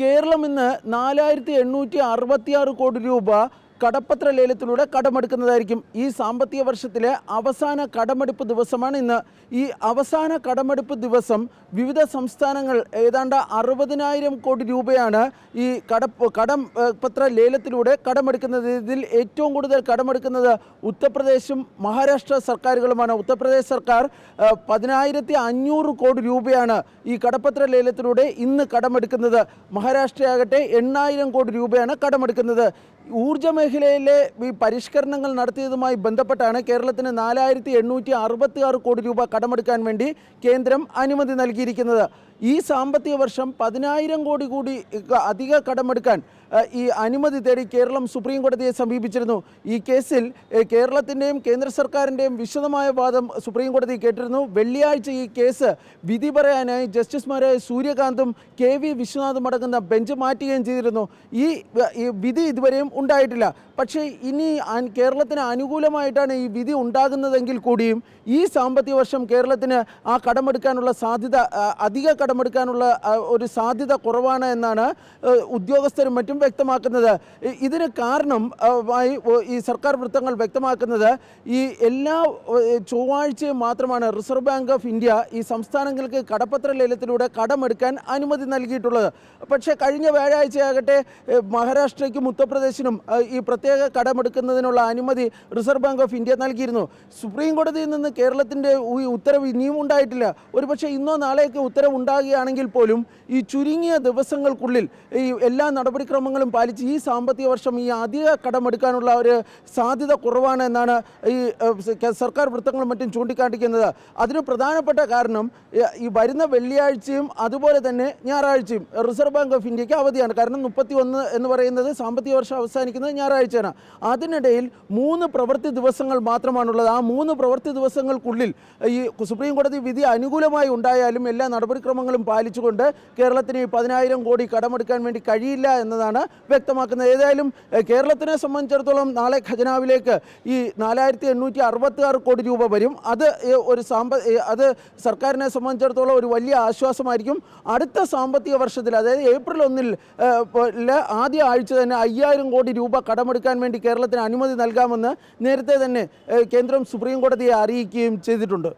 കേരളം ഇന്ന് നാലായിരത്തി എണ്ണൂറ്റി അറുപത്തിയാറ് കോടി രൂപ കടപ്പത്ര ലേലത്തിലൂടെ കടമെടുക്കുന്നതായിരിക്കും. ഈ സാമ്പത്തിക വർഷത്തിലെ അവസാന കടമെടുപ്പ് ദിവസമാണ് ഇന്ന്. ഈ അവസാന കടമെടുപ്പ് ദിവസം വിവിധ സംസ്ഥാനങ്ങൾ ഏതാണ്ട് അറുപതിനായിരം കോടി രൂപയാണ് ഈ കടപ്പ് കടം പത്ര ലേലത്തിലൂടെ കടമെടുക്കുന്നത്. ഇതിൽ ഏറ്റവും കൂടുതൽ കടമെടുക്കുന്നത് ഉത്തർപ്രദേശും മഹാരാഷ്ട്ര സർക്കാരുകളുമാണ്. ഉത്തർപ്രദേശ് സർക്കാർ പതിനായിരത്തി അഞ്ഞൂറ് കോടി രൂപയാണ് ഈ കടപ്പത്ര ലേലത്തിലൂടെ ഇന്ന് കടമെടുക്കുന്നത്. മഹാരാഷ്ട്രയാകട്ടെ എണ്ണായിരം കോടി രൂപയാണ് കടമെടുക്കുന്നത്. ഊർജ മേഖലയിലെ ഈ പരിഷ്കരണങ്ങൾ നടത്തിയതുമായി ബന്ധപ്പെട്ടാണ് കേരളത്തിന് നാലായിരത്തി എണ്ണൂറ്റി അറുപത്തി ആറ് കോടി രൂപ കടമെടുക്കാൻ വേണ്ടി കേന്ദ്രം അനുമതി നൽകിയിരിക്കുന്നത്. ഈ സാമ്പത്തിക വർഷം പതിനായിരം കോടി കൂടി അധിക കടമെടുക്കാൻ ഈ അനുമതി തേടി കേരളം സുപ്രീം കോടതിയെ സമീപിച്ചിരുന്നു. ഈ കേസിൽ കേരളത്തിന്റെയും കേന്ദ്ര സർക്കാരിന്റെയും വിശദമായ വാദം സുപ്രീം കോടതി കേട്ടിരുന്നു. വെള്ളിയാഴ്ച ഈ കേസ് വിധി പറയാനായി ജസ്റ്റിസുമാരായ സൂര്യകാന്തും കെ വി വിശ്വനാഥും അടങ്ങുന്ന ബെഞ്ച് മാറ്റുകയും ചെയ്തിരുന്നു. ഈ വിധി ഇതുവരെയും ഉണ്ടായിട്ടില്ല. പക്ഷേ ഇനി കേരളത്തിന് അനുകൂലമായിട്ടാണ് ഈ വിധി ഉണ്ടാകുന്നതെങ്കിൽ കൂടിയും ഈ സാമ്പത്തിക വർഷം കേരളത്തിന് ആ കടമെടുക്കാനുള്ള സാധ്യത അധിക അധിക കടമെടുക്കാനുള്ള ഒരു സാധ്യത കുറവാണ് എന്നാണ് ഉദ്യോഗസ്ഥരും മറ്റും വ്യക്തമാക്കുന്നത് ഇതിന് കാരണം ആയി ഈ സർക്കാർ വൃത്തങ്ങൾ വ്യക്തമാക്കുന്നത് ഈ എല്ലാ ചൊവ്വാഴ്ചയും മാത്രമാണ് റിസർവ് ബാങ്ക് ഓഫ് ഇന്ത്യ ഈ സംസ്ഥാനങ്ങൾക്ക് കടപ്പത്ര ലേലത്തിലൂടെ കടമെടുക്കാൻ അനുമതി നൽകിയിട്ടുള്ളത് പക്ഷേ കഴിഞ്ഞ വ്യാഴാഴ്ചയാകട്ടെ മഹാരാഷ്ട്രയ്ക്കും ഉത്തർപ്രദേശിനും ഈ പ്രത്യേക കടമെടുക്കുന്നതിനുള്ള അനുമതി റിസർവ് ബാങ്ക് ഓഫ് ഇന്ത്യ നൽകിയിരുന്നു സുപ്രീം കോടതിയിൽ നിന്ന് കേരളത്തിന്റെ ഈ ഉത്തരവ് ഇനിയും ഉണ്ടായിട്ടില്ല ഒരുപക്ഷെ ഇന്നോ നാളെയൊക്കെ ഉത്തരവ് ഉണ്ടാകുകയാണെങ്കിൽ പോലും ഈ ചുരുങ്ങിയ ദിവസങ്ങൾക്കുള്ളിൽ ഈ എല്ലാ നടപടിക്രമങ്ങളും പാലിച്ച് ഈ സാമ്പത്തിക വർഷം ഈ അധിക കടമെടുക്കാനുള്ള ഒരു സാധ്യത കുറവാണ് എന്നാണ് ഈ സർക്കാർ വൃത്തങ്ങളും മറ്റും ചൂണ്ടിക്കാണിക്കുന്നത് അതിന് പ്രധാനപ്പെട്ട കാരണം ഈ വരുന്ന വെള്ളിയാഴ്ചയും അതുപോലെ തന്നെ ഞായറാഴ്ചയും റിസർവ് ബാങ്ക് ഓഫ് ഇന്ത്യയ്ക്ക് അവധിയാണ്. കാരണം മുപ്പത്തി ഒന്ന് എന്ന് പറയുന്നത് സാമ്പത്തിക വർഷം അവസാനിക്കുന്നത് ഞായറാഴ്ചയാണ്. അതിനിടയിൽ മൂന്ന് പ്രവൃത്തി ദിവസങ്ങൾ മാത്രമാണുള്ളത്. ആ മൂന്ന് പ്രവൃത്തി ദിവസങ്ങൾക്കുള്ളിൽ ഈ സുപ്രീം കോടതി വിധി അനുകൂലമായി ഉണ്ടായാലും എല്ലാ നടപടിക്രമങ്ങളും പാലിച്ചുകൊണ്ട് കേരളത്തിന് പതിനായിരം കോടി കടമെടുക്കാൻ വേണ്ടി കഴിയില്ല എന്നതാണ് വ്യക്തമാക്കുന്നത്. ഏതായാലും കേരളത്തിനെ സംബന്ധിച്ചിടത്തോളം നാളെ ഖജനാവിലേക്ക് ഈ നാലായിരത്തി എണ്ണൂറ്റി അറുപത്തി ആറ് കോടി രൂപ വരും. അത് ഒരു സാമ്പ അത് സർക്കാരിനെ സംബന്ധിച്ചിടത്തോളം ഒരു വലിയ ആശ്വാസമായിരിക്കും. അടുത്ത സാമ്പത്തിക വർഷത്തിൽ അതായത് ഏപ്രിൽ ഒന്നിൽ ആദ്യ ആഴ്ച തന്നെ അയ്യായിരം കോടി രൂപ കടമെടുക്കാൻ വേണ്ടി കേരളത്തിന് അനുമതി നൽകാമെന്ന് നേരത്തെ തന്നെ കേന്ദ്രം സുപ്രീം കോടതിയെ അറിയിക്കുകയും ചെയ്തിട്ടുണ്ട്.